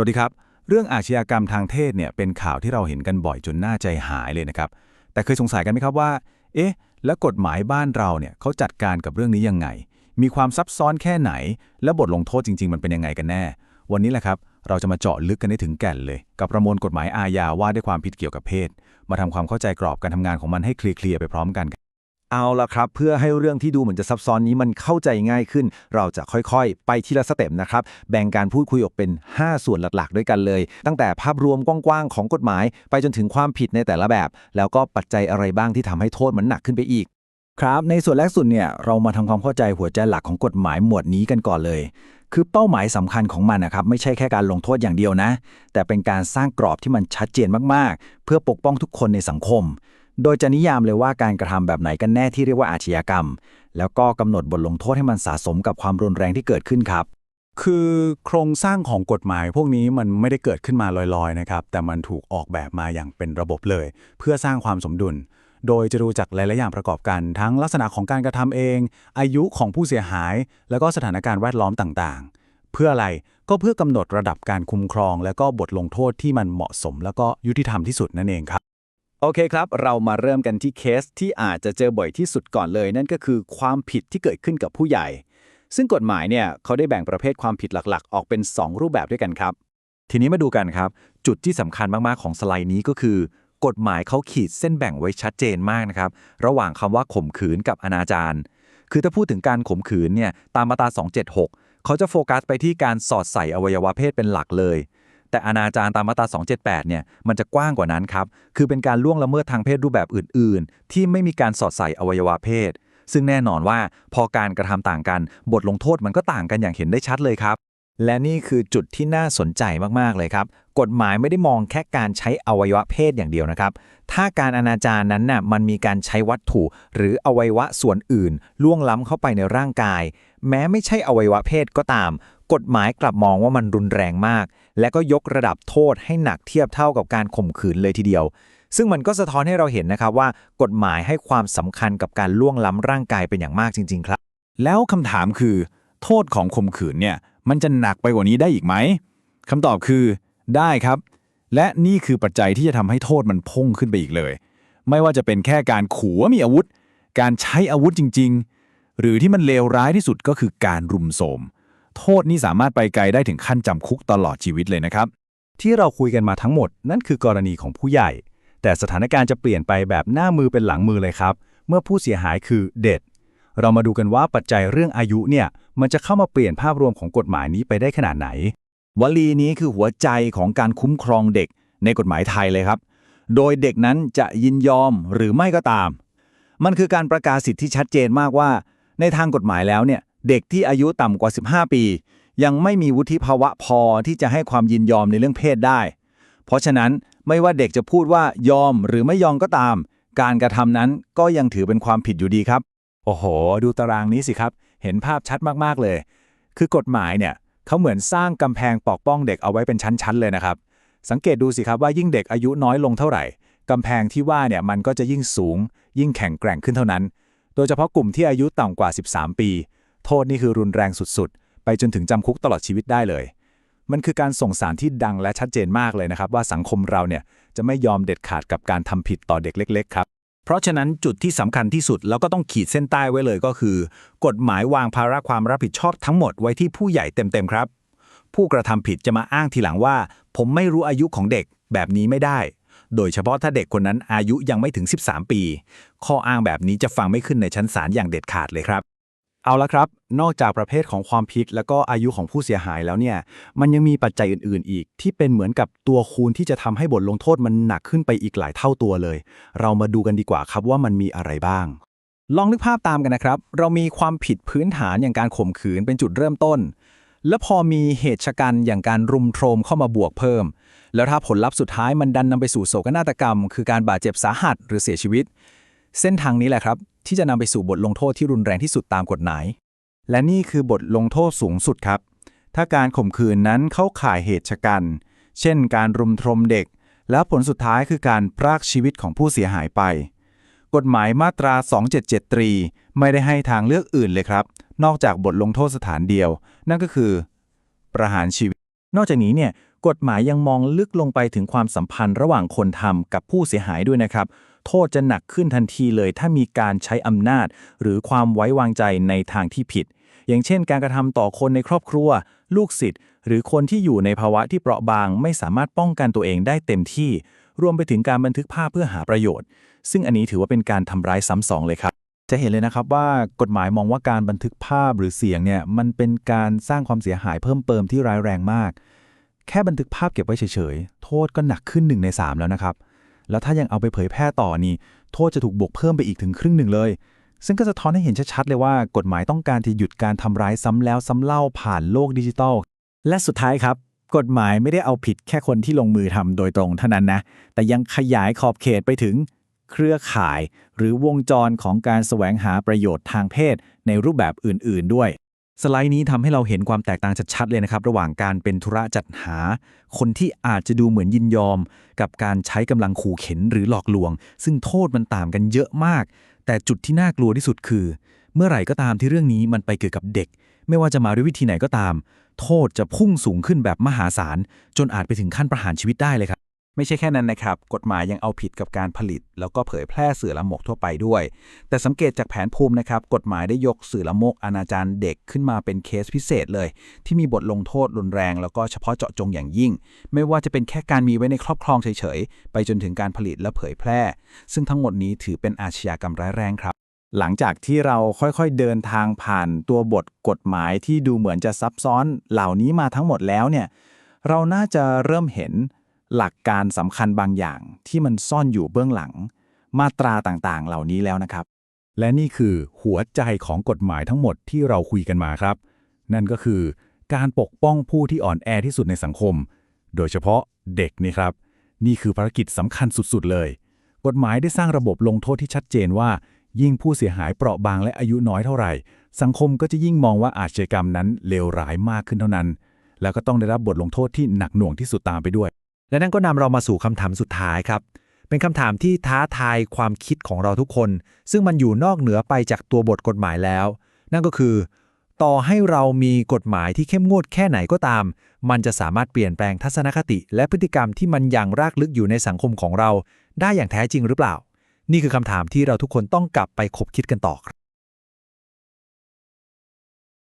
สวัสดีครับ เรื่องอาชญากรรมทางเพศเนี่ยเป็นข่าวที่เราเห็นกันบ่อยจนน่าใจหายเลยนะครับ แต่เคยสงสัยกันไหมครับว่า เอ๊ะ แล้วกฎหมายบ้านเราเนี่ยเขาจัดการกับเรื่องนี้ยังไง มีความซับซ้อนแค่ไหน และบทลงโทษจริง ๆ มันเป็นยังไงกันแน่ วันนี้แหละครับ เราจะมาเจาะลึกกันได้ถึงแก่นเลย กับประมวลกฎหมายอาญาว่าด้วยความผิดเกี่ยวกับเพศ มาทำความเข้าใจกรอบการทำงานของมันให้เคลียร์ๆไปพร้อมกัน เอาละครับ เพื่อให้เรื่องที่ดูเหมือนจะซับซ้อนนี้มันเข้าใจง่ายขึ้น เราจะค่อยๆ ไปทีละสเต็ปนะครับ แบ่งการพูดคุยออกเป็น 5 ส่วนหลักๆ ด้วยกันเลย ตั้งแต่ภาพรวมกว้างๆ ของกฎหมาย ไปจนถึงความผิดในแต่ละแบบ แล้วก็ปัจจัยอะไรบ้างที่ทำให้โทษมันหนักขึ้นไปอีก ครับ ในส่วนแรกสุดเนี่ยเรามาทำความเข้าใจหัวใจหลักของกฎหมายหมวดนี้กันก่อนเลย คือเป้าหมายสำคัญของมันนะครับไม่ใช่แค่การลงโทษอย่างเดียวนะ แต่เป็นการสร้างกรอบที่มันชัดเจนมากๆ เพื่อปกป้องทุกคนในสังคม โดยจะนิยามเลยว่าการกระทำแบบไหนกันแน่ที่เรียกว่าอาชญากรรม แล้วก็กำหนดบทลงโทษให้มันสะสมกับความรุนแรงที่เกิดขึ้นครับ คือโครงสร้างของกฎหมายพวกนี้มันไม่ได้เกิดขึ้นมาลอยๆนะครับ แต่มันถูกออกแบบมาอย่างเป็นระบบเลย เพื่อสร้างความสมดุล โดยจะดูจากหลายๆอย่างประกอบกัน ทั้งลักษณะของการกระทำเอง อายุของผู้เสียหาย แล้วก็สถานการณ์แวดล้อมต่างๆ เพื่ออะไรก็เพื่อกำหนดระดับการคุ้มครอง แล้วก็บทลงโทษที่มันเหมาะสม แล้วก็ยุติธรรมที่สุดนั่นเองครับ โอเคครับ เรามาเริ่มกันที่เคสที่อาจจะเจอบ่อยที่สุดก่อนเลย นั่นก็คือความผิดที่เกิดขึ้นกับผู้ใหญ่ ซึ่งกฎหมายเนี่ยเขาได้แบ่งประเภทความผิดหลักๆ ออกเป็น 2 รูปแบบด้วยกันครับ ทีนี้มาดูกันครับ จุดที่สำคัญมากๆของสไลด์นี้ก็คือ กฎหมายเขาขีดเส้นแบ่งไว้ชัดเจนมากนะครับระหว่างคำว่าข่มขืนกับอนาจารคือถ้าพูดถึงการข่มขืนเนี่ยตามมาตรา276 เขาจะโฟกัสไปที่การสอดใส่อวัยวะเพศเป็นหลักเลย แต่อนาจารตามมาตรา 278 เนี่ย มันจะกว้างกว่านั้นครับ คือเป็นการล่วงละเมิดทางเพศรูปแบบอื่น ๆ ที่ไม่มีการสอดใส่อวัยวะเพศ ซึ่งแน่นอนว่าพอการกระทำต่างกัน บทลงโทษมันก็ต่างกันอย่างเห็นได้ชัดเลยครับ และนี่คือจุดที่น่าสนใจมาก ๆ เลยครับ กฎหมายไม่ได้มองแค่การใช้อวัยวะเพศอย่างเดียวนะครับ ถ้าการอนาจารนั้นน่ะ มันมีการใช้วัตถุ หรืออวัยวะส่วนอื่น ล่วงล้ำเข้าไปในร่างกาย แม้ไม่ใช่อวัยวะเพศก็ตาม กฎหมายกลับมองว่ามันรุนแรงมาก และก็ยกระดับโทษให้หนักเทียบเท่ากับการข่มขืนเลยทีเดียว ซึ่งมันก็สะท้อนให้เราเห็นนะครับว่า กฎหมายให้ความสำคัญกับการล่วงล้ำร่างกายเป็นอย่างมากจริง ๆ ครับ แล้วคำถามคือ โทษของข่มขืนเนี่ยมันจะหนักไปกว่านี้ได้อีกไหมคำตอบคือ ได้ครับ และนี่คือปัจจัยที่จะทำให้โทษมันพุ่งขึ้นไปอีกเลย ไม่ว่าจะเป็นแค่การขู่ว่ามีอาวุธ การใช้อาวุธจริง ๆ หรือที่มันเลวร้ายที่สุดก็คือการรุมโทรม โทษนี่สามารถไปไกลได้ถึงขั้นจำคุกตลอดชีวิตเลยนะครับ ที่เราคุยกันมาทั้งหมด นั่นคือกรณีของผู้ใหญ่ แต่สถานการณ์จะเปลี่ยนไปแบบหน้ามือเป็นหลังมือเลยครับ เมื่อผู้เสียหายคือเด็กเรามาดูกันว่าปัจจัยเรื่องอายุเนี่ยมันจะเข้ามาเปลี่ยนภาพรวมของกฎหมายนี้ไปได้ขนาดไหน วลีนี้คือหัวใจของการคุ้มครองเด็กในกฎหมายไทยเลยครับ โดยเด็กนั้นจะยินยอมหรือไม่ก็ตาม มันคือการประกาศสิทธิที่ชัดเจนมากว่า ในทางกฎหมายแล้วเนี่ย เด็กที่อายุต่ำกว่า 15 ปี ยังไม่มีวุฒิภาวะพอที่จะให้ความยินยอมในเรื่องเพศได้ เพราะฉะนั้นไม่ว่าเด็กจะพูดว่ายอมหรือไม่ยอมก็ตาม การกระทำนั้นก็ยังถือเป็นความผิดอยู่ดีครับ โอ้โห ดูตารางนี้สิครับ เห็นภาพชัดมากๆเลย คือกฎหมายเนี่ยเขาเหมือนสร้างกำแพงปกป้องเด็กเอาไว้เป็นชั้นๆเลยนะครับ สังเกตดูสิครับว่ายิ่งเด็กอายุน้อยลงเท่าไหร่กำแพงที่ว่าเนี่ยมันก็จะยิ่งสูง ยิ่งแข็งแกร่งขึ้นเท่านั้น โดยเฉพาะกลุ่มที่อายุต่ำกว่า 13 ปี โทษนี่คือรุนแรงสุดๆ ไปจนถึงจำคุกตลอดชีวิตได้เลย มันคือการส่งสารที่ดังและชัดเจนมากเลยนะครับ ว่าสังคมเราเนี่ยจะไม่ยอมเด็ดขาดกับการทำผิดต่อเด็กเล็ก ๆ ครับ เพราะฉะนั้นจุดที่สำคัญที่สุดแล้วก็ต้องขีดเส้นใต้ไว้เลยก็คือ กฎหมายวางภาระความรับผิดชอบทั้งหมดไว้ที่ผู้ใหญ่เต็มๆครับ ผู้กระทำผิดจะมาอ้างทีหลังว่า ผมไม่รู้อายุของเด็กแบบนี้ไม่ได้โดยเฉพาะถ้าเด็กคนนั้นอายุยังไม่ถึง 13 ปี ข้ออ้างแบบนี้จะฟังไม่ขึ้นในชั้นศาลอย่างเด็ดขาดเลยครับ เอาละครับ นอกจากประเภทของความผิดแล้วก็อายุของผู้เสียหายแล้วเนี่ย มันยังมีปัจจัยอื่นๆ อีก ที่เป็นเหมือนกับตัวคูณที่จะทำให้บทลงโทษมันหนักขึ้นไปอีกหลายเท่าตัวเลย เรามาดูกันดีกว่าครับว่ามันมีอะไรบ้าง ลองนึกภาพตามกันนะครับ เรามีความผิดพื้นฐานอย่างการข่มขืนเป็นจุดเริ่มต้น แล้วพอมีเหตุชะกันอย่างการรุมโทรมเข้ามาบวกเพิ่ม แล้วถ้าผลลัพธ์สุดท้ายมันดันนำไปสู่โศกนาฏกรรม คือการบาดเจ็บสาหัสหรือเสียชีวิต เส้นทางนี้แหละครับ ที่จะนำไปสู่บทลงโทษที่รุนแรงที่สุดตามกฎหมาย และนี่คือบทลงโทษสูงสุดครับ ถ้าการข่มขืนนั้นเข้าข่ายเหตุชะกัน เช่น การรุมโทรมเด็ก แล้วผลสุดท้ายคือการพรากชีวิตของผู้เสียหายไป กฎหมายมาตรา 277ตรีไม่ได้ให้ทางเลือกอื่นเลยครับ นอกจากบทลงโทษสถานเดียว นั่นก็คือ ประหารชีวิต นอกจากนี้เนี่ย กฎหมายยังมองลึกลงไปถึงความสัมพันธ์ระหว่างคนทำกับผู้เสียหายด้วยนะครับ โทษจะหนักขึ้นทันทีเลย ถ้ามีการใช้อำนาจ หรือความไว้วางใจในทางที่ผิด อย่างเช่น การกระทำต่อคนในครอบครัว ลูกศิษย์หรือคนที่อยู่ในภาวะที่เปราะบาง ไม่สามารถป้องกันตัวเองได้เต็มที่ รวมไปถึงการบันทึกภาพเพื่อหาประโยชน์ ซึ่งอันนี้ถือว่าเป็นการทำร้ายซ้ำสองเลยครับจะเห็นเลยนะครับว่ากฎหมายมองว่าการบันทึกภาพหรือเสียงเนี่ยมันเป็นการสร้างความเสียหายเพิ่มเติมที่ร้ายแรงมาก แค่บันทึกภาพเก็บไว้เฉยๆ โทษก็หนักขึ้น1ใน3แล้วนะครับ แล้วถ้ายังเอาไปเผยแพร่ต่อนี่ โทษจะถูกบวกเพิ่มไปอีกถึงครึ่งหนึ่งเลย ซึ่งก็สะท้อนให้เห็นชัดๆเลยว่ากฎหมายต้องการที่หยุดการทำร้ายซ้ำแล้วซ้ำเล่าผ่านโลกดิจิทัล และสุดท้ายครับ กฎหมายไม่ได้เอาผิดแค่คนที่ลงมือทำโดยตรงเท่านั้นนะ แต่ยังขยายขอบเขตไปถึงเครือข่าย หรือวงจรของการแสวงหาประโยชน์ทางเพศ ในรูปแบบอื่น ๆ ด้วย สไลด์นี้ทำให้เราเห็นความแตกต่างชัดๆเลยนะครับ ระหว่างการเป็นธุระจัดหา คนที่อาจจะดูเหมือนยินยอม กับการใช้กำลังขู่เข็นหรือหลอกลวง ซึ่งโทษมันต่างกันเยอะมาก แต่จุดที่น่ากลัวที่สุดคือ เมื่อไหร่ก็ตามที่เรื่องนี้มันไปเกี่ยวกับเด็ก ไม่ว่าจะมาด้วยวิธีไหนก็ตาม โทษจะพุ่งสูงขึ้นแบบมหาศาลจนอาจไปถึงขั้นประหารชีวิตได้เลยครับ ไม่ใช่แค่นั้นนะครับ กฎหมายยังเอาผิดกับการผลิต แล้วก็เผยแพร่สื่อละมกทั่วไปด้วย แต่สังเกตจากแผนภูมินะครับ กฎหมายได้ยกสื่อละมกอนาจารเด็กขึ้นมาเป็นเคสพิเศษเลย ที่มีบทลงโทษรุนแรง แล้วก็เฉพาะเจาะจงอย่างยิ่ง ไม่ว่าจะเป็นแค่การมีไว้ในครอบครองเฉยๆ ไปจนถึงการผลิตและเผยแพร่ ซึ่งทั้งหมดนี้ถือเป็นอาชญากรรมร้ายแรงครับหลังจากที่เราค่อยๆเดินทางผ่านตัวบทกฎหมายที่ดูเหมือนจะซับซ้อนเหล่านี้มาทั้งหมดแล้วเนี่ย เราน่าจะเริ่มเห็น หลักการสำคัญบางอย่างที่มันซ่อนอยู่เบื้องหลัง มาตราต่างๆ เหล่านี้แล้วนะครับ และนี่คือหัวใจของกฎหมายทั้งหมดที่เราคุยกันมาครับ นั่นก็คือการปกป้องผู้ที่อ่อนแอที่สุดในสังคม โดยเฉพาะเด็กนี่ครับ นี่คือภารกิจสำคัญสุดๆเลย กฎหมายได้สร้างระบบลงโทษที่ชัดเจนว่า ยิ่งผู้เสียหายเปราะบางและอายุน้อยเท่าไหร่ สังคมก็จะยิ่งมองว่าอาชญากรรมนั้นเลวร้ายมากขึ้นเท่านั้น แล้วก็ต้องได้รับบทลงโทษที่หนักหน่วงที่สุดตามไปด้วย และนั่นก็นำเรามาสู่คำถามสุดท้ายครับ เป็นคำถามที่ท้าทายความคิดของเราทุกคน ซึ่งมันอยู่นอกเหนือไปจากตัวบทกฎหมายแล้ว นั่นก็คือ ต่อให้เรามีกฎหมายที่เข้มงวดแค่ไหนก็ตาม มันจะสามารถเปลี่ยนแปลงทัศนคติ และพฤติกรรมที่มันยังรากลึกอยู่ในสังคมของเรา ได้อย่างแท้จริงหรือเปล่า นี่คือคำถามที่เราทุกคนต้องกลับไปคบคิดกันต่อครับ